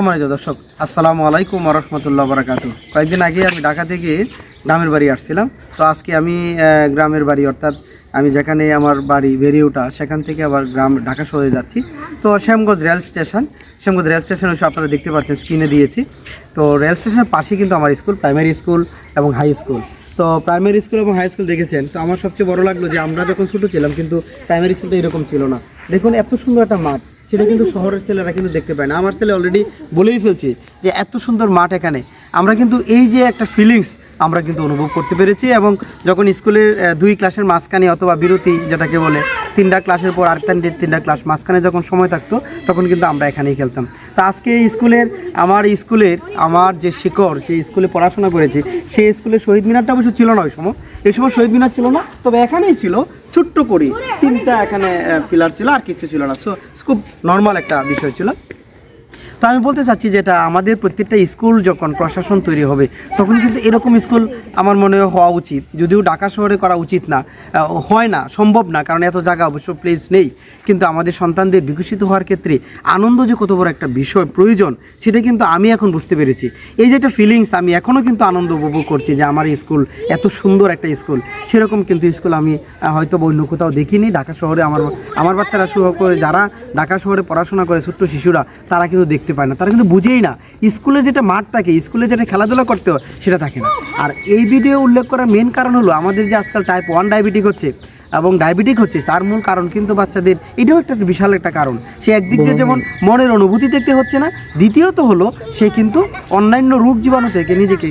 সম্মানিত দর্শক, আসসালামু আলাইকুম রহমতুল্লাহ বারাকাত কয়েকদিন আগে আমি ঢাকা থেকে গ্রামের বাড়ি আসছিলাম। তো আজকে আমি গ্রামের বাড়ি, অর্থাৎ আমি যেখানে আমার বাড়ি বেরিয়ে ওঠা সেখান থেকে আবার গ্রাম ঢাকা শহরে যাচ্ছি। তো Shyamganj rail station, Shyamganj rail station এসে আপনারা দেখতে পাচ্ছেন স্ক্রিনে দিয়েছি। তো রেল স্টেশনের পাশে কিন্তু আমার স্কুল, প্রাইমারি স্কুল এবং হাই স্কুল। তো প্রাইমারি স্কুল এবং হাই স্কুল দেখেছেন, তো আমার সবচেয়ে বড় লাগল যে আমরা যখন ছোটো ছিলাম কিন্তু প্রাইমারি স্কুলটা এরকম ছিল না। দেখুন, এত সুন্দর একটা মাঠ। সেটা কিন্তু শহরের ছেলেরা কিন্তু দেখতে পায় না। আমার ছেলে অলরেডি বলেই ফেলছে যে, এত সুন্দর মাঠ এখানে। আমরা কিন্তু এই যে একটা ফিলিংস আমরা কিন্তু অনুভব করতে পেরেছি এবং যখন স্কুলের দুই ক্লাসের মাঝখানে অথবা বিরতি যেটাকে বলে, তিনটা ক্লাসের পর আর তিনটে ক্লাস মাঝখানে যখন সময় থাকতো, তখন কিন্তু আমরা এখানেই খেলতাম। তো আজকে স্কুলের, আমার স্কুলের, আমার যে শিকড়, যে স্কুলে পড়াশোনা করেছি, সেই স্কুলে শহীদ মিনারটা অবশ্য ছিল না ওই সময়। এই সময় শহীদ মিনার ছিল না, তবে এখানেই ছিল ছোট্ট করে তিনটা এখানে পিলার ছিল, আর কিছু ছিল না। সো খুব নর্মাল একটা বিষয় ছিল। তো আমি বলতে চাচ্ছি যেটা আমাদের প্রত্যেকটা স্কুল যখন প্রশাসন তৈরি হবে, তখন কিন্তু এরকম স্কুল আমার মনে হওয়া উচিত। যদিও ঢাকা শহরে করা উচিত না হয় না, সম্ভব না, কারণ এত জায়গা অবশ্য প্লেস নেই। কিন্তু আমাদের সন্তানদের বিকশিত হওয়ার ক্ষেত্রে আনন্দ যে কত বড় একটা বিষয়, প্রয়োজন, সেটা কিন্তু আমি এখন বুঝতে পেরেছি। এই যে একটা ফিলিংস আমি এখনও কিন্তু আনন্দ উপভোগ করছি যে আমার স্কুল এত সুন্দর একটা স্কুল। সেরকম কিন্তু স্কুল আমি হয়তো অন্য কোথাও দেখিনি। ঢাকা শহরে আমার আমার বাচ্চারা করে যারা ঢাকা শহরে পড়াশোনা করে ছোট্ট শিশুরা, তারা কিন্তু দেখতে পায় না, তারা কিন্তু বুঝেই না। স্কুলে যেটা মাঠ থাকে, স্কুলে যেটা খেলাধুলা করতে হয়, সেটা থাকে না। আর এই ভিডিও উল্লেখ করার মেন কারণ হলো, আমাদের যে আজকাল টাইপ ওয়ান ডায়াবেটিক হচ্ছে এবং ডায়াবেটিক হচ্ছে তার মূল কারণ কিন্তু বাচ্চাদের এটাও একটা বিশাল একটা কারণ। সে একদিক দিয়ে যেমন মনের অনুভূতি দেখতে হচ্ছে না দ্বিতীয়ত হলো সে কিন্তু অন্যান্য রোগ জীবাণু থেকে নিজেকে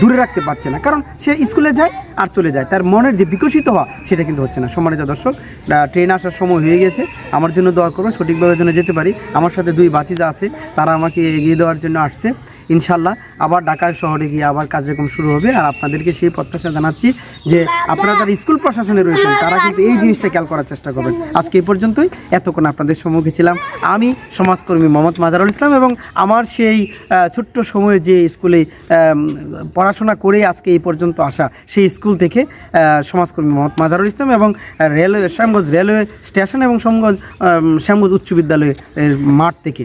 দূরে রাখতে পারছে না। কারণ সে স্কুলে যায় আর চলে যায় তার মনের যে বিকশিত হওয়া সেটা কিন্তু হচ্ছে না। সম্মানিত দর্শক ট্রেন আসার সময় হয়ে গেছে। আমার জন্য দোয়া করবেন সঠিকভাবে যেন যেতে পারি। আমার সাথে দুই বাতিজা আছে তারা আমাকে এগিয়ে দেওয়ার জন্য আসছে। ইনশাল্লাহ আবার ঢাকা শহরে গিয়ে আবার কার্যক্রম শুরু হবে। আর আপনাদেরকে সেই প্রত্যাশা জানাচ্ছি যে আপনারা যারা স্কুল প্রশাসনে রয়েছেন, তারা কিন্তু এই জিনিসটা খেয়াল করার চেষ্টা করবেন। আজকে এই পর্যন্তই। এতক্ষণ আপনাদের সম্মুখে ছিলাম আমি, সমাজকর্মী মোহাম্মদ মাজারুল ইসলাম এবং আমার সেই ছোট্ট সময়ে যে স্কুলে পড়াশোনা করে আজকে এই পর্যন্ত আসা সেই স্কুল থেকে সমাজকর্মী মোহাম্মদ মাজারুল ইসলাম এবং রেলওয়ে, শ্যামগঞ্জ রেলওয়ে স্টেশন এবং শ্যামগঞ্জ শ্যামগঞ্জ উচ্চ বিদ্যালয়ের মাঠ থেকে